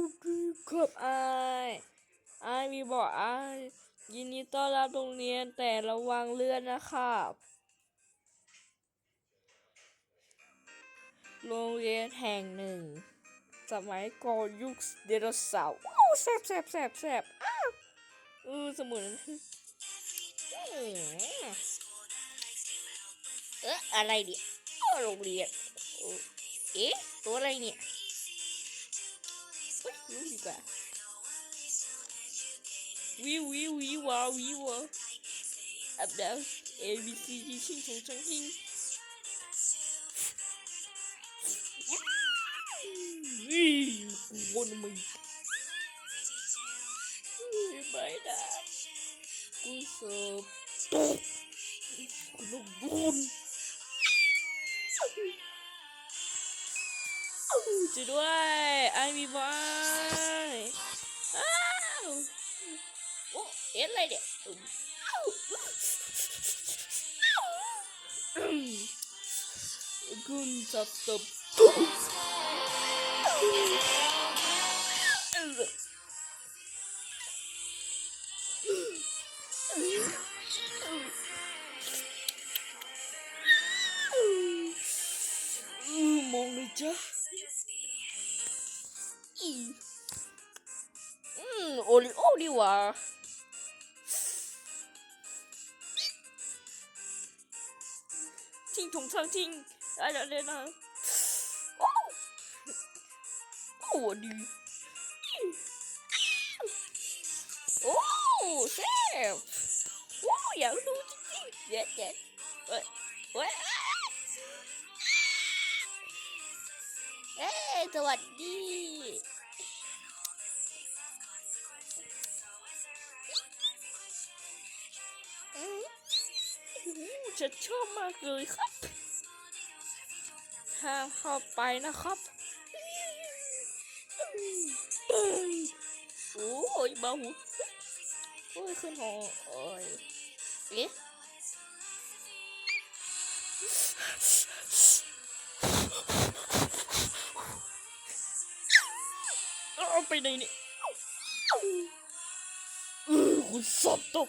ดีครับไอายอายมีบอกอายยินดีต้อนรับโรงเรียนแต่ระวังเลื่อนนะครับโรงเรียนแห่งหนึ่ง สมัยก่อนยุคไดโนเสาร์โอ้แซบแซบแซบแซบอ้าวเออสมุนเอ๊ะอะไรเนี่ยอ้โรงเรียนเอ๊ะตัวอะไรเนี่ย Here you go. Wee wee wee wah wee wah. Up there. A B C D ching ching ching ching. One of my. Did I? I'm んないで。うンうん。もいいうん。は ทิ้งถุงช่างทิ้งอะไรเลยนะโอ้โอ้ดีโอ้แซ่บโอ้อยากดูจริงๆเด็ดเด็ดเว้ยเอ้สวัสดี โอ้ฉันชอบมากเลยครับ ห้ามเข้าไปนะครับเอ้ยโอ้ยเบาหูโอ้ยขึ้นหอโอ้ยเอ๊ะเอาไปไหนเนี่ยออคุณสอบตก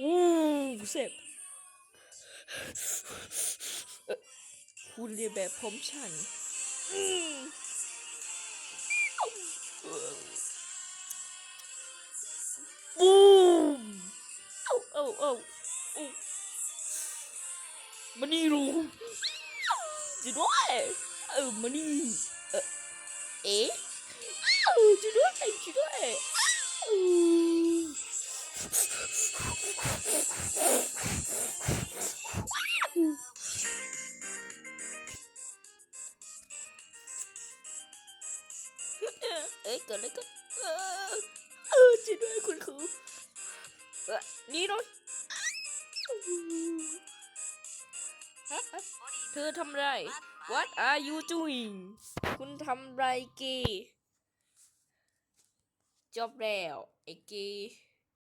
อู้เสพคุณเรียนแบบผมฉันบูมเอ้าเอ้าเอ้ามานี่ลูกจะด้วยเออมานี่เอ๊ะเอ้าจะด้วยจะด้วย เอ้ยเกิดอะไรขึ้นเออเออจะด้วยคุณครูเออนี่น้อยเธอทำไร What are you doing คุณทำไรเกย์จบแล้วไอ้เกย์